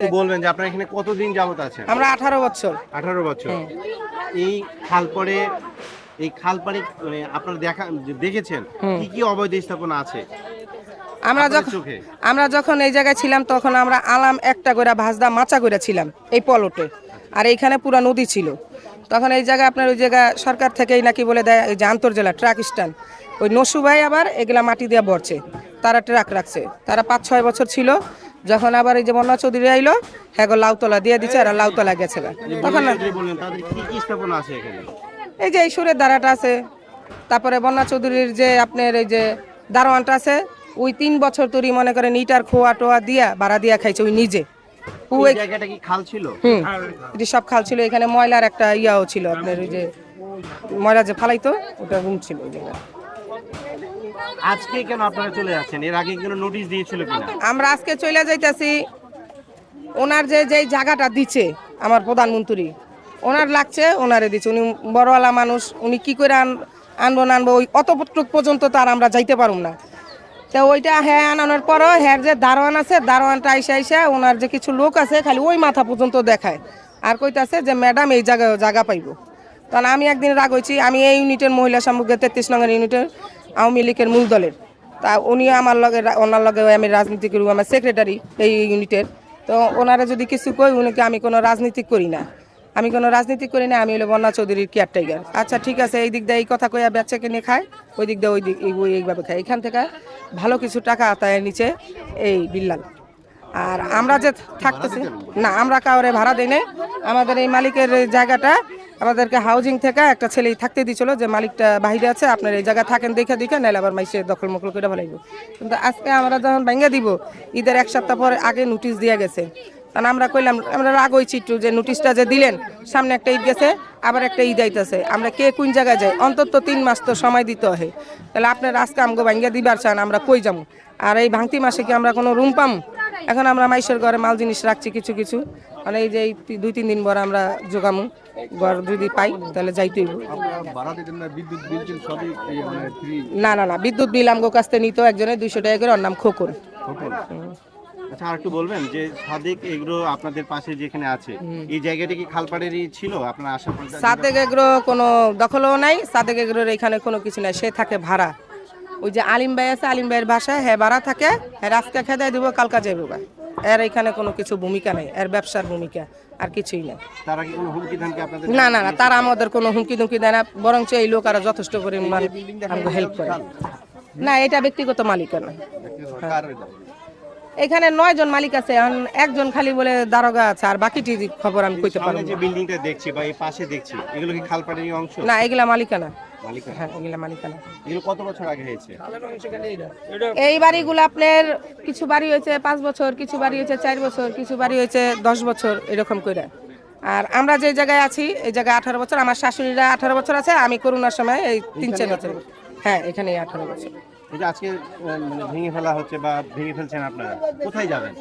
বলবেন যে আপনার এখানে কতদিন যাবত আছেন? আমরা আঠারো বছর। আঠারো বছর। হ্যাঁ। এই খালপরে এই খালপাড়ে মানে আপনারা দেখা দেখেছেন কি কি অবৈধ স্থাপনা আছে? আমরা যখন আমরা যখন এই জায়গায় ছিলাম তখন আমরা আলাম একটা করে ভাজদা মাচা করে ছিলাম এই পলটে। আর এইখানে পুরা নদী ছিল। তখন এই জায়গায় আপনার ওই জায়গা সরকার থেকেই নাকি বলে দেয় এই যে আন্তর্জেলা ট্রাক স্ট্যান্ড। ওই নসু ভাই আবার এগুলা মাটি দিয়ে ভরছে। তারা ট্রাক রাখছে। তারা পাঁচ ছয় বছর ছিল। যখন আবার এই যে বন্যা চৌধুরী আইলো হ্যাঁ গো লাউতলা দিয়ে দিচ্ছে আর লাউতলা গেছে তখন এই যে এই সুরের দ্বারাটা আছে। তারপরে বন্যা চৌধুরীর যে আপনার এই যে দারোয়ানটা আছে ওই তিন বছর তুরি মনে করেন ইটার খোয়া টোয়া দিয়া ভাড়া দিয়া খাইছে ওই নিজে। এটি সব খাল ছিল। এখানে ময়লার একটা ইয়াও ছিল আপনার ওই যে ময়লা যে ফালাইতো ওটা রুম ছিল ওই জায়গায়। আজকে কেন আপনারা চলে যাচ্ছেন? এর আগে কোনো নোটিশ দিয়েছিল কিনা? আমরা আজকে চলে যাইতাছি। ওনার যে যে জায়গাটা দিচ্ছে আমার প্রধানমন্ত্রী, ওনার লাগছে, ওনারে দিচ্ছে উনি বড়ওয়ালা মানুষ, উনি কি করে আন আনব না আনব, ওই অতটুক পর্যন্ত তার আমরা যাইতে পারুম না। তো ওইটা হ্যাঁ আনানোর পরও হ্যাঁ যে দারোয়ান আছে, দারোয়ানটা আইসা আইসা ওনার যে কিছু লোক আছে, খালি ওই মাথা পর্যন্ত দেখায়। আর কইতাছে যে, ম্যাডাম, এই জায়গায়, জায়গা পাইবো। কারণ আমি একদিন রাগ হয়েছি আমি এই ইউনিটের মহিলা সামগ্রী তেত্রিশ নম্বর ইউনিটের আওয়ামী লীগের মূল দলের। তা উনি আমার লগে ওনার লগে আমি রাজনীতি করি আমার সেক্রেটারি এই ইউনিটের তো ওনারা যদি কিছু কই উনিকে আমি কোনো রাজনীতি করি না? আমি কোনো রাজনীতি করি না, আমি হলো বন্যা চৌধুরীর কেয়ারটেকার আচ্ছা ঠিক আছে, এই দিক দিয়ে এই কথা কইয়া বেচাকে নিয়ে খায়, ওই দিক দিয়ে ওই দিক এইভাবে খায়। এখান থেকে ভালো কিছু টাকা আতায় নিচে এই বিল্লাল। আর আমরা যে থাকতেছি না, আমরা কাউরে ভাড়া দেই আমাদের এই মালিকের জায়গাটা আমাদেরকে হাউজিং থেকে একটা ছেলে থাকতে দিয়েছিল যে মালিকটা বাহিরে আছে, আপনার এই জায়গা থাকেন, দেখে দেখে নাইলে আবার মাইসে দখল মকল করে ফেলাইব। কিন্তু আজকে আমরা যখন ভেঙে দিব, ঈদের এক সপ্তাহ পরে আগে নোটিশ দিয়ে গেছে। কারণ আমরা কইলাম, আমরা রাগ হয়েছি একটু যে নোটিশটা যে দিলেন, সামনে একটা ঈদ গেছে, আবার একটা ঈদ আইতেছে। আমরা কে কোন জায়গায় যাই? অন্তত তিন মাস তো সময় দিতে হয়। তাহলে আপনার আজকে আমগো ভাঙ্গা দিবার চান, আমরা কই যাব? আর এই ভাঙতি মাসে কি আমরা কোনো রুম পাম? এখন আমরা মাইশের ঘরে মাল জিনিস রাখছি কিছু কিছু। মানে এই যে দুই তিন দিন পর আমরা জোগামু। ঘর যদি পাই তাহলে যাইতেই হবে। না না না বিদ্যুৎ বিল আমগো কাছ থেকে নিত একজনের দুইশো টাকা করে ওর নাম খোকন। আচ্ছা আর একটু বলবেন যে সাদেক এগুলো আপনাদের পাশে যেখানে আছে এই জায়গাটা কি খালপাড়েরই ছিল? আপনার আশা সাদেক এগ্রো কোনো দখলও নাই সাদেক এগ্রোর এখানে কোনো কিছু নাই সে থাকে ভাড়া। ওই যে আলিম ভাই আছে আলিম ভাইয়ের বাসায় হ্যাঁ ভাড়া থাকে। হ্যাঁ আজকে খেদাই দিব কালকা যাইব গা। এর এখানে কোনো কিছু ভূমিকা নেই এর ব্যবসার ভূমিকা আর কিছুই নেই। তারা কি কোনো হুমকি ধামকি আপনাদের? না না না তারা আমাদের কোনো হুমকি ধুমকি দেয় না বরঞ্চ এই লোক আরও যথেষ্ট পরিমাণ আমাকে হেল্প করে। না এটা ব্যক্তিগত মালিকানা? এখানে নয় জন মালিক আছে একজন খালি বলে দারোগা আছে আর বাকিটি খবর আমি কইতে পারব যে বিল্ডিংটা দেখছি বা এই পাশে দেখছি এগুলো কি খালপাড়েরই অংশ? না এগুলা মালিকানা। মালিক হ্যাঁ এই বাড়িগুলো আপনার কিছু বাড়ি হয়েছে পাঁচ বছর কিছু বাড়ি হয়েছে চার বছর কিছু বাড়ি হয়েছে দশ বছর এরকম করে আর আমরা যে জায়গায় আছি এই জায়গায় আঠারো বছর আমার শাশুড়িরা আঠারো বছর আছে আমি করোনার সময় এই তিন চার বছর। হ্যাঁ এখানে আঠারো বছর। এই যে আজকে মানে ভেঙে ফেলা হচ্ছে বা ভেঙে ফেলছেন আপনারা কোথায় যাবেন?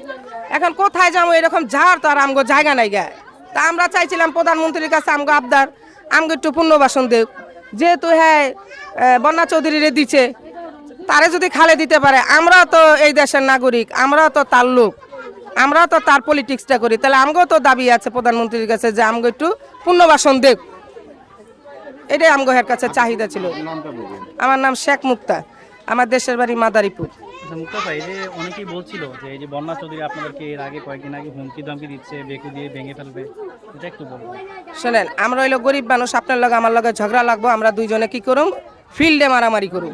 এখন কোথায় যাব? এরকম যার তো আর আমগো জায়গা নাই গায়ে। তা আমরা চাইছিলাম প্রধানমন্ত্রীর কাছে আমগো আবদার আমগো একটু পুণ্যবাসন দেব যেহেতু হ্যাঁ বন্যা চৌধুরীরে দিচ্ছে তারে যদি খালে দিতে পারে আমরা তো এই দেশের নাগরিক আমরাও তো তার লোক আমরা তো তার পলিটিক্সটা করি। তাহলে আমগো তো দাবি আছে প্রধানমন্ত্রীর কাছে যে আমগো একটু পুণ্যবাসন দেব এটাই আমগো এর কাছে চাহিদা ছিল। আমার নাম শেখ মুক্তা। আমার দেশের বাড়ি মাদারীপুর। আচ্ছা মুক্তা এই যে অনেকেই বলছিল যে এই যে বন্যা চৌধুরী আপনাদেরকে এর আগে কয়েকদিন আগে হুমকি ধমকি দিচ্ছে বেকু দিয়ে ভেঙে ফেলবে। এটা একটু বলব শোনেন আমরা হইল গরিব মানুষ আপনার লগে আমার লগে ঝগড়া লাগবো আমরা দুইজনে কি করুম? ফিল্ডে মারামারি করুম।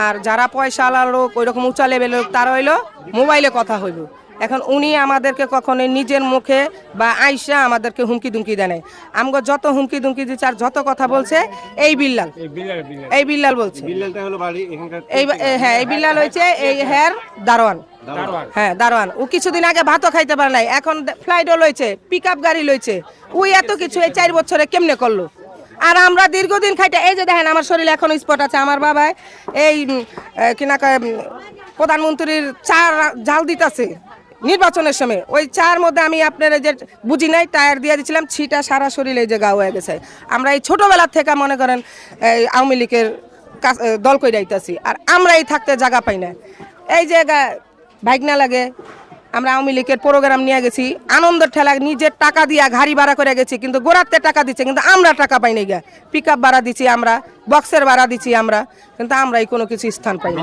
আর যারা পয়সা লোক ওই রকম উঁচা লেভেলের লোক তারা হইল মোবাইলে কথা হইব এখন উনি আমাদেরকে কখনো নিজের মুখে বা আইসা আমাদেরকে হুমকি দুমকি দেয় নাই। আমগো যত হুমকি দুমকি দিচ্ছে আর যত কথা বলছে এই বিল্লাল। এই বিল্লাল বলছে। বিল্লালটা হলো বাড়ি এখানকার এই হ্যাঁ এই বিল্লাল হয়েছে এই হ্যার দারোয়ান। হ্যাঁ দারোয়ান। ও কিছুদিন আগে ভাতও খাইতে পারে নাই। এখন ফ্লাইটও লইছে পিক আপ গাড়ি লইছে। ওই এত কিছু এই চার বছরে কেমনে করল? আর আমরা দীর্ঘদিন খাইতে এই যে দেখেন আমার শরীরে এখন স্পট আছে। আমার বাবা এই উম, এ, কি না কয়, উম, প্রধানমন্ত্রীর চার জাল দিতাছে নির্বাচনের সময়। ওই চার মধ্যে আমি আপনার যে বুঝি নাই, টায়ার দিয়ে দিয়েছিলাম ছিটা সারা শরীরে যে গা হয়ে গেছে। আমরা এই ছোটবেলার থেকে মনে করেন, এই আওয়ামী লীগের দল কই যাইতাছি আর আমরাই থাকতে জায়গা পাই না। এই যে গা- ভাগনা লাগে, আমরা আওয়ামী লীগের প্রোগ্রাম নিয়ে গেছি, আনন্দের ঠেলা, নিজের টাকা দিয়া গাড়ি ভাড়া করে গেছি, কিন্তু গোড়াতে টাকা দিচ্ছে, কিন্তু আমরা টাকা পাইনি গিয়া পিক আপ ভাড়া দিচ্ছি আমরা বক্সের ভাড়া দিচ্ছি আমরা, কিন্তু আমরাই কোনো কিছু স্থান পাইনি